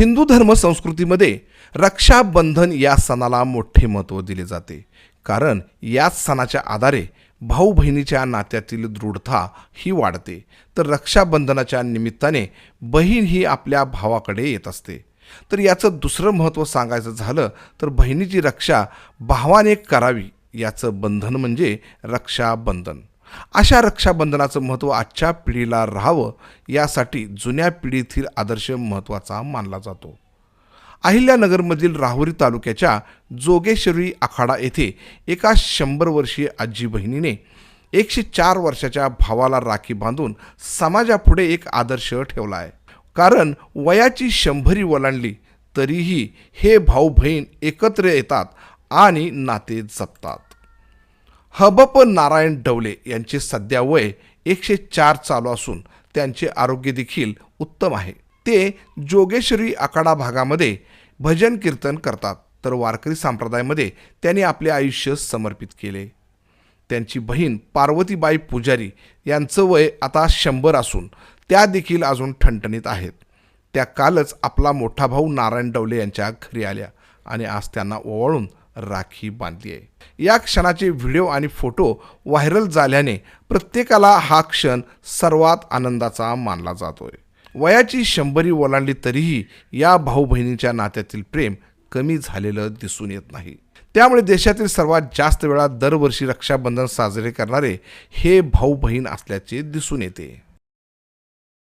हिंदू धर्म संस्कृतीमध्ये रक्षाबंधन या सणाला मोठे महत्त्व दिले जाते. कारण याच सणाच्या आधारे भाऊ बहिणीच्या नात्यातील दृढता ही वाढते. तर रक्षाबंधनाच्या निमित्ताने बहीण ही आपल्या भावाकडे येत असते. तर याचं दुसरं महत्त्व सांगायचं झालं तर बहिणीची रक्षा भावाने करावी याचं बंधन म्हणजे रक्षाबंधन. अशा रक्षाबंधनाचं महत्त्व आजच्या पिढीला राहावं यासाठी जुन्या पिढीतील आदर्श महत्त्वाचा मानला जातो. अहिल्यानगरमधील राहुरी तालुक्याच्या जोगेश्वरी आखाडा येथे एका शंभर वर्षीय आजी बहिणीने एकशे चार वर्षाच्या भावाला राखी बांधून समाजापुढे एक आदर्श ठेवला आहे कारण वयाची शंभरी ओलांडली तरीही हे भाऊ बहीण एकत्र येतात आणि नाते जपतात. हबप नारायण डवले यांचे सध्या वय एकशे चार चालू असून त्यांचे आरोग्य देखील उत्तम आहे. ते जोगेश्वरी आखाडा भागामध्ये भजन कीर्तन करतात तर वारकरी संप्रदायामध्ये त्यांनी आपले आयुष्य समर्पित केले. त्यांची बहीण पार्वतीबाई पुजारी यांचं वय आता शंभर असून त्या देखील अजून ठणठणीत आहेत. त्या कालच आपला मोठा भाऊ नारायण डवले यांच्या घरी आल्या आणि आज त्यांना ओवाळून राखी बांधली आहे. या क्षणाचे व्हिडिओ आणि फोटो व्हायरल झाल्याने प्रत्येकाला हा क्षण सर्वात आनंदाचा मानला जातोय. वयाची शंभरी ओलांडली तरीही या भाऊ बहिणीच्या नात्यातील प्रेम कमी झालेलं दिसून येत नाही. त्यामुळे देशातील सर्वात जास्त वेळा दरवर्षी रक्षाबंधन साजरे करणारे हे भाऊ बहीण असल्याचे दिसून येते.